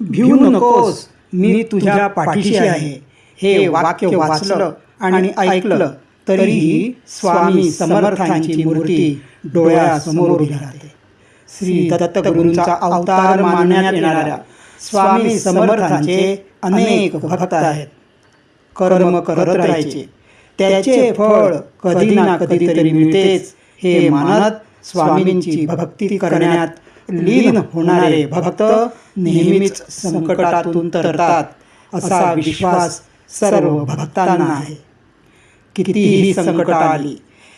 भिवू नकोस मी तुझ्या पाठीशी आहे. हे वाक्य वाचलं आणि ऐकलं तरीही स्वामी समर्थांची मूर्ती डोळ्यासमोर उभी राहते. श्री दत्तगुरूंचा अवतार मानण्यात येणाऱ्या स्वामी समर्थांचे अनेक भक्त आहेत. कर्म करत राहायचे. त्याचे फळ कधी ना कधीतरी मिळतेच. हे मानत स्वामींची भक्ती करण्यात लीन होणारे भक्त नेहमीच संकटातून तरतात असा विश्वास सर्व भक्तांना आहे. कितीही संकट आली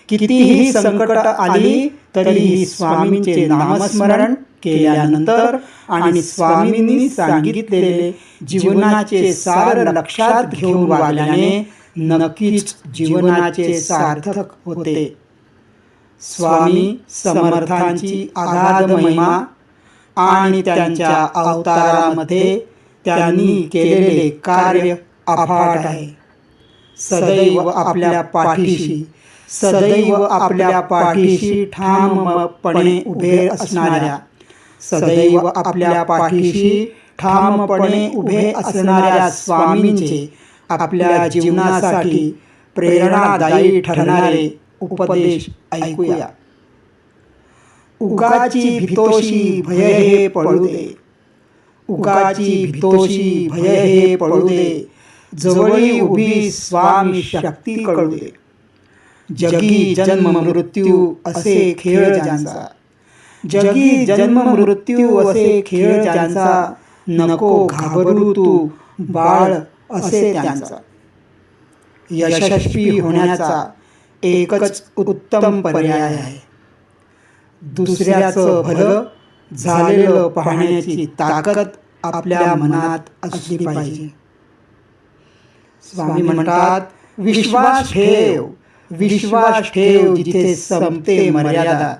कितीही संकट आली तरीही स्वामींचे नामस्मरण केल्यानंतर आणि स्वामींनी सांगितलेले जीवनाचे सार लक्षात घेऊन वागल्याने नक्कीच जीवनाचे सार्थक होते. स्वामी समर्थांची अगाध महिमा आणि त्यांच्या अवतारामध्ये त्यांनी केलेले कार्य अफाट आहे. सदैव आपल्या पाठीशी सदैव आपल्या पाठीशी ठामपणे उभे असणाऱ्या सदैव आपल्या पाठीशी ठामपणे उभे असणाऱ्या स्वामींचे आपल्या जीवनासाठी प्रेरणादायी ठरणारे उपदेश ऐकूया. उगाची भितोशी भय हे पळू दे उगाची भितोशी भय हे पळू दे जवळी उभी स्वामी शक्ती कळू दे जगी जन्म मृत्यू असे खेळ ज्यांचा. जगी जन्म मृत्यू असे खेळ ज्यांचा. नको घाबरू तू बाळ असे त्यांचा. यशस्वी होण्याचा एकच उत्तम पर्याय आहे. दुसऱ्याचं भलं झालेलं पाहण्याची ताकद आपल्या मनात असली पाहिजे. स्वामी म्हणतात विश्वास ठेव विश्वास ठेव जिथे संपते मर्यादा.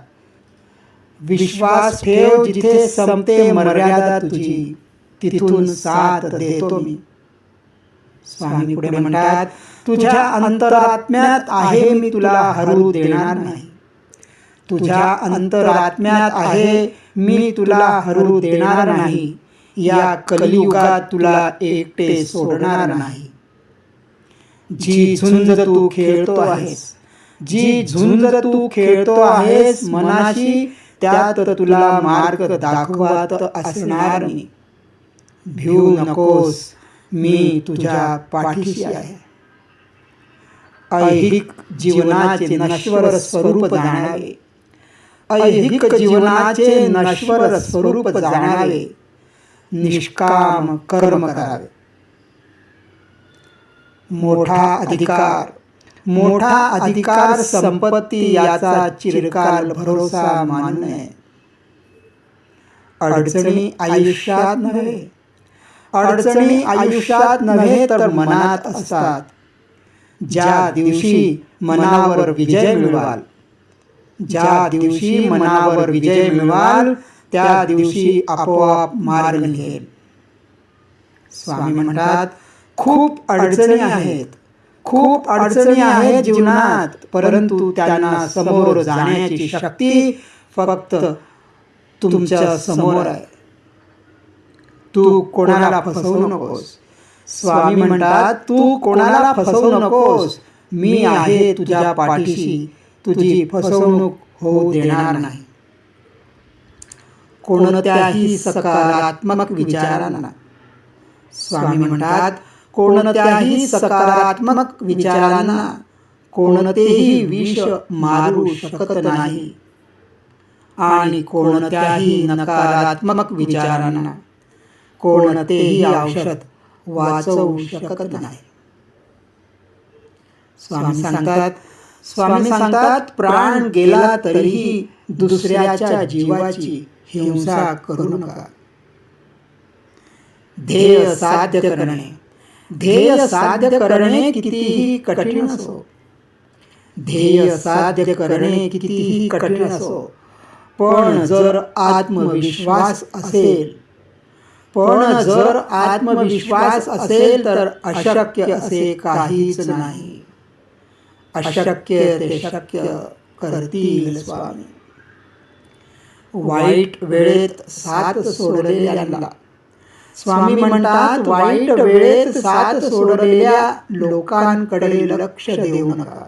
विश्वास ठेव जिथे संपते मर्यादा तुझी तिथून साथ देतो मी. स्वामी पुढे म्हणतात तुझ्या अंतरात्म्यात आहे मी तुला हरू देणार नाही. तुझ्या अंतरात्म्यात आहे मी तुला हरू देणार नाही. या कलियुगात तुला एकटे सोडणार नाही. जी झुंज तू खेळतो आहेस जी झुंज तू खेळतो आहेस मनाशी त्यात तुला मार्ग दाखवत असणार मी भिऊ नकोस. मी तुझ्या पाठीशी आहे. ऐहिक जीवनाचे नश्वर स्वरूप जाणावे. ऐहिक जीवनाचे नश्वर स्वरूप जाणावे. निष्काम कर्म करावे. मोठा अधिकार. मोठा अधिकार संपत्ती याचा चिरकाल भरोसा मानणे अडचणी आयुष्यात नव्हे. अडचणी आयुष्यात नव्हे तर मनात असतात. ज्या दिवशी मनावर विजय मिळवाल ज्या दिवशी मनावर विजय मिळवाल त्या दिवशी आपोआप मार्ग निघेल स्वामी म्हणतात खूप अडचणी आहेत. खूप अडचणी आहेत जीवनात परंतु त्यांना समोर जाण्याची शक्ती फक्त तुमच्यासमोर आहे. तू कोणाला फसवू नकोस. स्वामी म्हणतात तू कोणाला फसवू नकोस. मी आहे तुझ्या पाठीशी. तुझी फसवणूक होऊ देणार नाही. कोणत्याही सकारात्मक विचारांना. स्वामी म्हणतात कोणत्याही सकारात्मक विचारांना कोणतेही विष मारू शकत नाही. आणि कोणत्याही नकारात्मक विचारांना. कोणतेही औषध वाचवू शकत नाही. स्वामी सांगतात स्वामी सांगतात प्राण गेला तरीही दुसऱ्याच्या जीवाची हिंसा करू नका. ध्येय साध्य करणे. ध्येय साध्य करणे कितीही कठीण असो. ध्येय साध्य करणे कितीही कठीण असो. पण जर आत्मविश्वास असेल पण जर आत्मविश्वास असेल तर अशक्य असे काहीच नाही. अशक्य ते शक्य करतील स्वामी. वाईट वेळेत साथ सोडलेल्यांना स्वामी म्हणतात वाईट वेळेत साथ सोडलेल्या लोकांकडे लक्ष देऊ नका.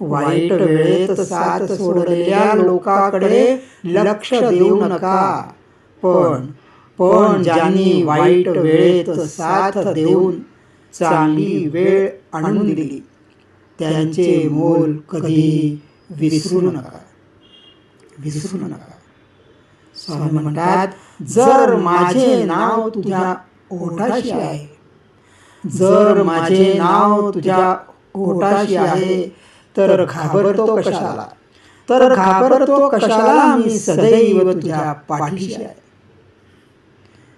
वाईट वेळेत साथ सोडलेल्या लोकांकडे लक्ष देऊ नका. पण पण ज्यांनी वाईट वेळेत साथ देऊन चांगली वेळ आणून दिली त्यांचे मोल कधी विसरू नका. विसरू नका. स्वामी म्हणतात जर माझे नाव तुझ्या ओठाशी आहे जर माझे नाव तुझ्या ओठाशी आहे तर घाबरतो कशाला? तर घाबरतो कशाला? मी सदैव तुझ्या पाठीशी आहे.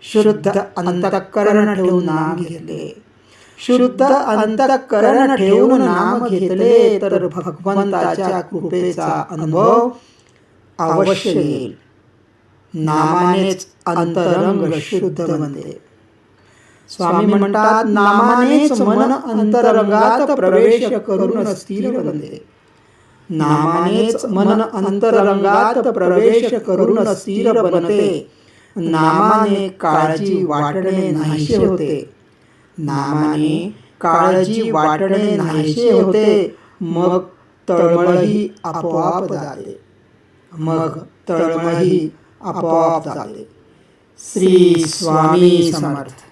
शुद्ध अंतकरण ठेवून नाम घेतले. शुद्ध अंतकरण ठेवून नाम घेतले तर भगवंताच्या कृपेचा अनुभव अवश्य येईल. नामानेच अंतरंग शुद्ध बनते. स्वामी म्हणतात नामानेच मन अंतरंगात प्रवेश करून स्थिर बनते. नामानेच मन अंतरंगात प्रवेश करून स्थिर बनते. नामाने काळजी वाटणे नाहीसे होते. नामाने काळजी वाटणे नाहीसे होते. मग तळमळही आपोआप जाते. मग तळमळही आपोआप जाते. श्री स्वामी समर्थ.